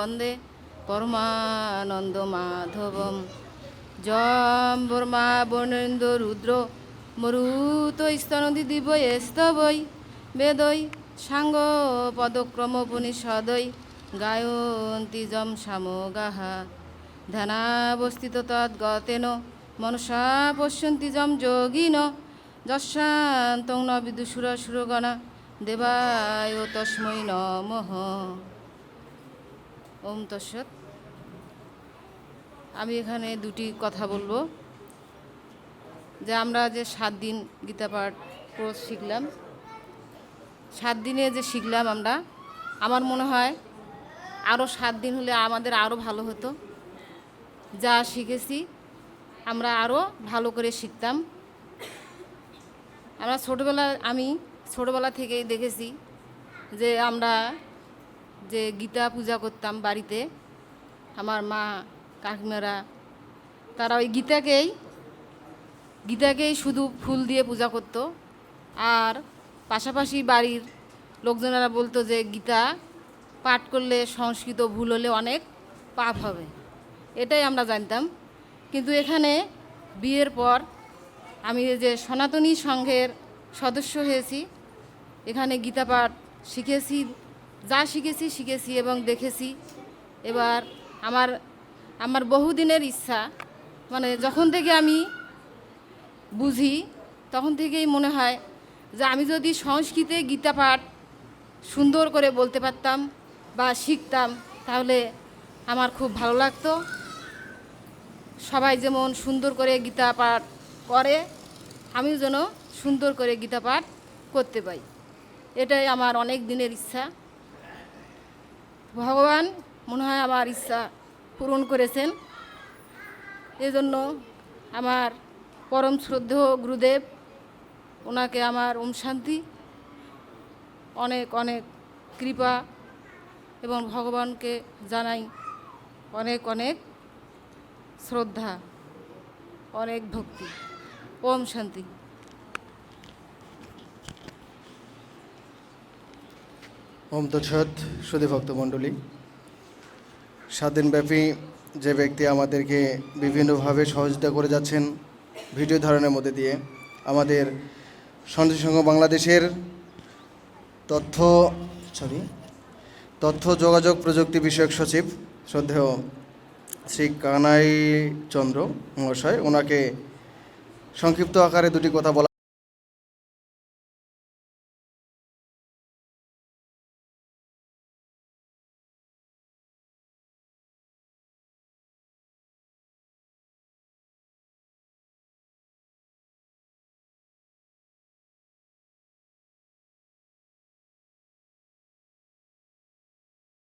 বন্দে পরমানন্দ মাধবম জম বর্মা বর্ণেন্দ্র রুদ্র মরুত স্তনদি দিবই স্তবই বেদই সাঙ্গ পদক্রম পুনিষদই গায়ন্তি যম সামগাহা ধ্যানাবস্থিত তদ্গতেন মনসা পশ্যন্তি যম যোগিন। যশান্তং ন সুরগণা দেবায় তস্মৈ নমঃ। ওম তৎসৎ। আমি এখানে দুটি কথা বলব। যে আমরা যে সাত দিন গীতা পাঠ কোর্স শিখলাম, সাত দিনে যে শিখলাম আমরা, আমার মনে হয় আরও সাত দিন হলে আমাদের আরও ভালো হতো। যা শিখেছি আমরা আরও ভালো করে শিখতাম। আমরা ছোটোবেলা আমি ছোটোবেলা থেকেই দেখেছি যে আমরা যে গীতা পূজা করতাম বাড়িতে, আমার মা, কাকিমারা, তারা ওই গীতাকেই গীতাকেই শুধু ফুল দিয়ে পূজা করত। আর পাশাপাশি বাড়ির লোকজনেরা বলতো যে গীতা পাঠ করলে সংস্কৃত ভুল হলে অনেক পাপ হবে। এটাই আমরা জানতাম। কিন্তু এখানে বিয়ের পর আমি যে সনাতনী সংঘের সদস্য হয়েছি, এখানে গীতা পাঠ শিখেছি। যা শিখেছি শিখেছি এবং দেখেছি। এবার আমার আমার বহুদিনের ইচ্ছা মানে যখন থেকে আমি বুঝি, তখন থেকেই মনে হয় যে আমি যদি সংস্কৃতে গীতা পাঠ সুন্দর করে বলতে পারতাম বা শিখতাম, তাহলে আমার খুব ভালো লাগতো। সবাই যেমন সুন্দর করে গীতা পাঠ করে, আমিও যেন সুন্দর করে গীতা পাঠ করতে পাই এটাই আমার অনেক দিনের ইচ্ছা। ভগবান মনে হয় আমার ইচ্ছা পূরণ করেছেন। এজন্য আমার পরম শ্রদ্ধেয় গুরুদেব, ওনাকে আমার ওম শান্তি, অনেক অনেক কৃপা এবং ভগবানকে জানাই অনেক অনেক শ্রদ্ধা, অনেক ভক্তি। ওম শান্তি। ওম তৎসৎ সুধী ভক্তমণ্ডলী। সাত দিনব্যাপী যে ব্যক্তি আমাদেরকে বিভিন্নভাবে সহযোগিতা করে যাচ্ছেন ভিডিও ধারণের মধ্যে দিয়ে, আমাদের সন্ত্রাসী সংঘ বাংলাদেশের তথ্য সরি তথ্য যোগাযোগ প্রযুক্তি বিষয়ক সচিব শ্রদ্ধেয় শ্রী কানাই চন্দ্র মহাশয়, ওনাকে সংক্ষিপ্ত আকারে দুটি কথা বলা